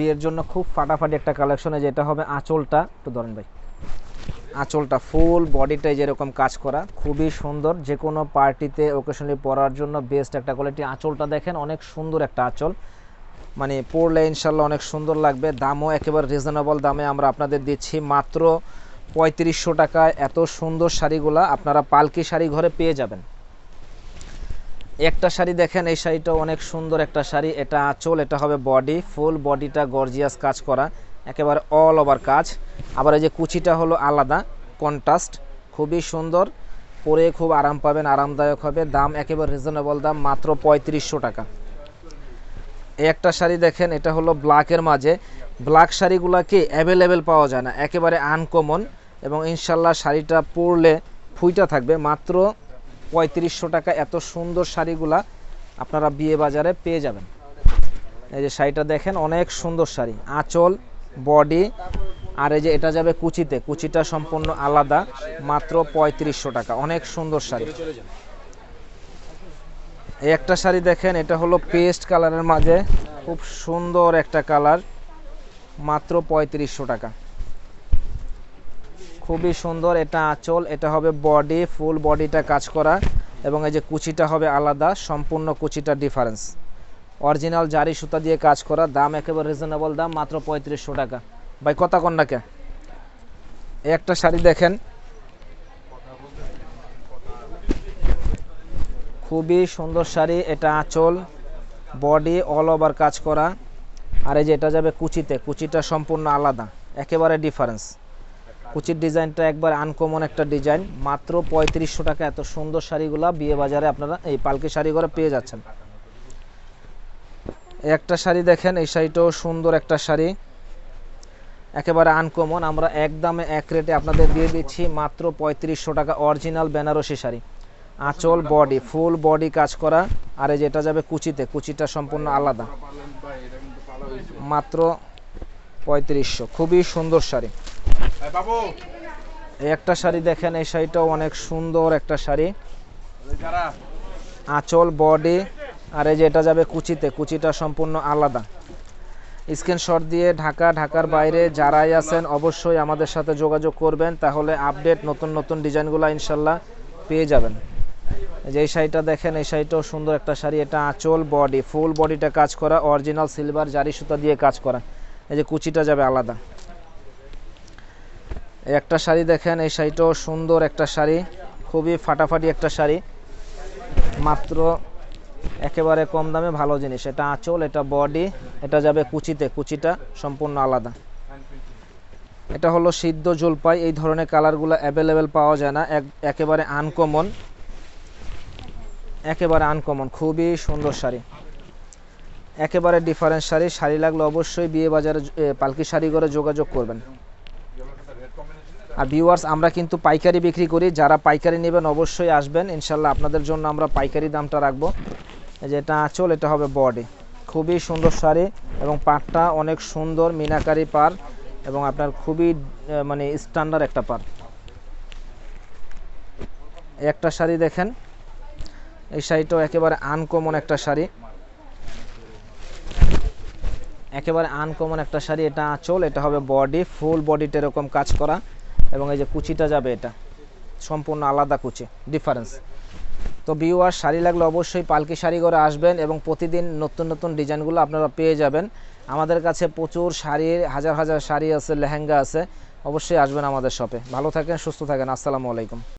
বিয়ের জন্য খুব ফাটাফাটি একটা কালেকশন যেটা হবে আঁচলটা, একটু ধরেন ভাই। আঁচলটা ফুল বডিটাই যেরকম কাজ করা, খুবই সুন্দর। যে কোনো পার্টিতে ওকেশনালি পরার জন্য বেস্ট একটা কোয়ালিটি আঁচলটা দেখেন, অনেক সুন্দর একটা আঁচল। মানে পরলে ইনশাল্লাহ অনেক সুন্দর লাগবে। দামও একেবারে রিজনেবল দামে আমরা আপনাদের দিচ্ছি। মাত্র পঁয়ত্রিশশো টাকায় এত সুন্দর শাড়িগুলা আপনারা পালকি শাড়ি ঘরে পেয়ে যাবেন। একটা শাড়ি দেখেন, এই শাড়িটা অনেক সুন্দর একটা শাড়ি। এটা আঁচল, এটা হবে বডি, ফুল বডিটা গর্জিয়াস কাজ করা, একেবারে অল ওভার কাজ। আবার এই যে কুচিটা হলো আলাদা কন্ট্রাস্ট খুবই সুন্দর। পরে খুব আরাম পাবেন, আরামদায়ক হবে। দাম একেবারে রিজনেবল দাম, মাত্র পঁয়ত্রিশশো টাকা। এই একটা শাড়ি দেখেন, এটা হলো ব্ল্যাকের মাঝে। ব্ল্যাক শাড়িগুলোকে অ্যাভেলেবেল পাওয়া যায় না, একেবারে আনকমন এবং ইনশাল্লাহ শাড়িটা পরলে ফুইটা থাকবে, মাত্র পঁয়ত্রিশশো টাকা, এত সুন্দর শাড়িগুলা আপনারা বিয়ে বাজারে পেয়ে যাবেন। এই যে শাড়িটা দেখেন, অনেক সুন্দর শাড়ি। আঁচল, বডি, আর এই যে এটা যাবে কুচিতে। কুচিটা সম্পূর্ণ আলাদা, মাত্র পঁয়ত্রিশশো টাকা। অনেক সুন্দর শাড়ি। এই একটা শাড়ি দেখেন, এটা হলো পেস্ট কালারের মাঝে। খুব সুন্দর একটা কালার, মাত্র পঁয়ত্রিশশো টাকা। খুবই সুন্দর এটা আঁচল, এটা হবে বডি, ফুল বডিটা কাজ করা এবং এই যে কুচিটা হবে আলাদা, সম্পূর্ণ কুচিটা ডিফারেন্স অরিজিনাল জারি সুতা দিয়ে কাজ করা, দাম একেবারে রিজনেবল দাম, মাত্র পঁয়ত্রিশশো টাকা। ভাই, কথা কন্যাকে একটা শাড়ি দেখেন। খুবই সুন্দর শাড়ি, এটা আঁচল, বডি অল ওভার কাজ করা। আর এই যে এটা যাবে কুচিতে, কুচিটা সম্পূর্ণ আলাদা, একেবারে ডিফারেন্স কুচির ডিজাইনটা একবার আনকমন একটা ডিজাইন। মাত্র পঁয়ত্রিশশো টাকা, এত সুন্দর শাড়িগুলা বিয়ে বাজারে আপনারা এই পালকি শাড়ি করে পেয়ে যাচ্ছেন। একটা শাড়ি দেখেন, এই শাড়িটাও সুন্দর একটা শাড়ি। একেবারে আনকমন আমরা এক দামে, এক রেটে আপনাদের দিয়ে দিচ্ছি মাত্র পঁয়ত্রিশশো টাকা অরিজিনাল বেনারসি শাড়ি। আঁচল বডি ফুল বডি কাজ করা, আর এই যেটা যাবে কুচিতে, কুচিটা সম্পূর্ণ আলাদা। মাত্র পঁয়ত্রিশশো, খুবই সুন্দর শাড়ি। এই একটা শাড়ি দেখেন এই শাড়িটাও অনেক সুন্দর একটা শাড়ি। আঁচল বডি আর এই যে এটা যাবে কুচিতে কুচিটা সম্পূর্ণ আলাদা। স্ক্রিনশট দিয়ে ঢাকা ঢাকার বাইরে যারাই আছেন অবশ্যই আমাদের সাথে যোগাযোগ করবেন তাহলে আপডেট নতুন নতুন ডিজাইনগুলো ইনশাল্লাহ পেয়ে যাবেন। এই যে এই শাড়িটা দেখেন এই শাড়িটাও সুন্দর একটা শাড়ি এটা আঁচল বডি ফুল বডিটা কাজ করা অরিজিনাল সিলভার জারি সুতা দিয়ে কাজ করা। এই যে কুচিটা যাবে আলাদা। একটা শাড়ি দেখেন, এই শাড়িটাও সুন্দর একটা শাড়ি, খুবই ফাটাফাটি একটা শাড়ি। মাত্র একেবারে কম দামে ভালো জিনিস, এটা আঁচল, এটা বডি, এটা যাবে কুচিতে, কুচিটা সম্পূর্ণ আলাদা। এটা হলো সিদ্ধ জলপাই, এই ধরনের কালারগুলো অ্যাভেলেবেল পাওয়া যায় না, এক একেবারে আনকমন একেবারে আনকমন খুবই সুন্দর শাড়ি। একেবারে ডিফারেন্ট শাড়ি শাড়ি লাগলে অবশ্যই বিয়ে বাজারে পালকি শাড়ি করে যোগাযোগ করবেন। আর ভিউয়ার্স আমরা কিন্তু পাইকারি বিক্রি করি। যারা পাইকারি নেবেন অবশ্যই আসবেন। ইনশাল্লাহ আপনাদের জন্য আমরা পাইকারি দামটা রাখব। এই যে এটা আঁচল, এটা হবে বডি। খুবই সুন্দর শাড়ি এবং পাটটা অনেক সুন্দর মিনাকারি পার এবং আপনার খুবই মানে স্ট্যান্ডার্ড একটা পার একটা শাড়ি দেখেন। এই শাড়িটাও একেবারে আনকমন একটা শাড়ি। একেবারে আনকমন একটা শাড়ি। এটা আঁচল, এটা হবে বডি। ফুল বডিটা এরকম কাজ করা। এবং এই যে কুচিটা যাবে এটা, সম্পূর্ণ আলাদা কুচি ডিফারেন্স তো ভিউয়ার শাড়ি লাগলে অবশ্যই পালকি শাড়ি করে আসবেন এবং প্রতিদিন নতুন নতুন ডিজাইনগুলো আপনারা পেয়ে যাবেন। আমাদের কাছে প্রচুর শাড়ির, হাজার হাজার শাড়ি আছে, লেহেঙ্গা আছে, অবশ্যই আসবেন আমাদের শপে ভালো থাকেন, সুস্থ থাকেন, আসসালামু আলাইকুম।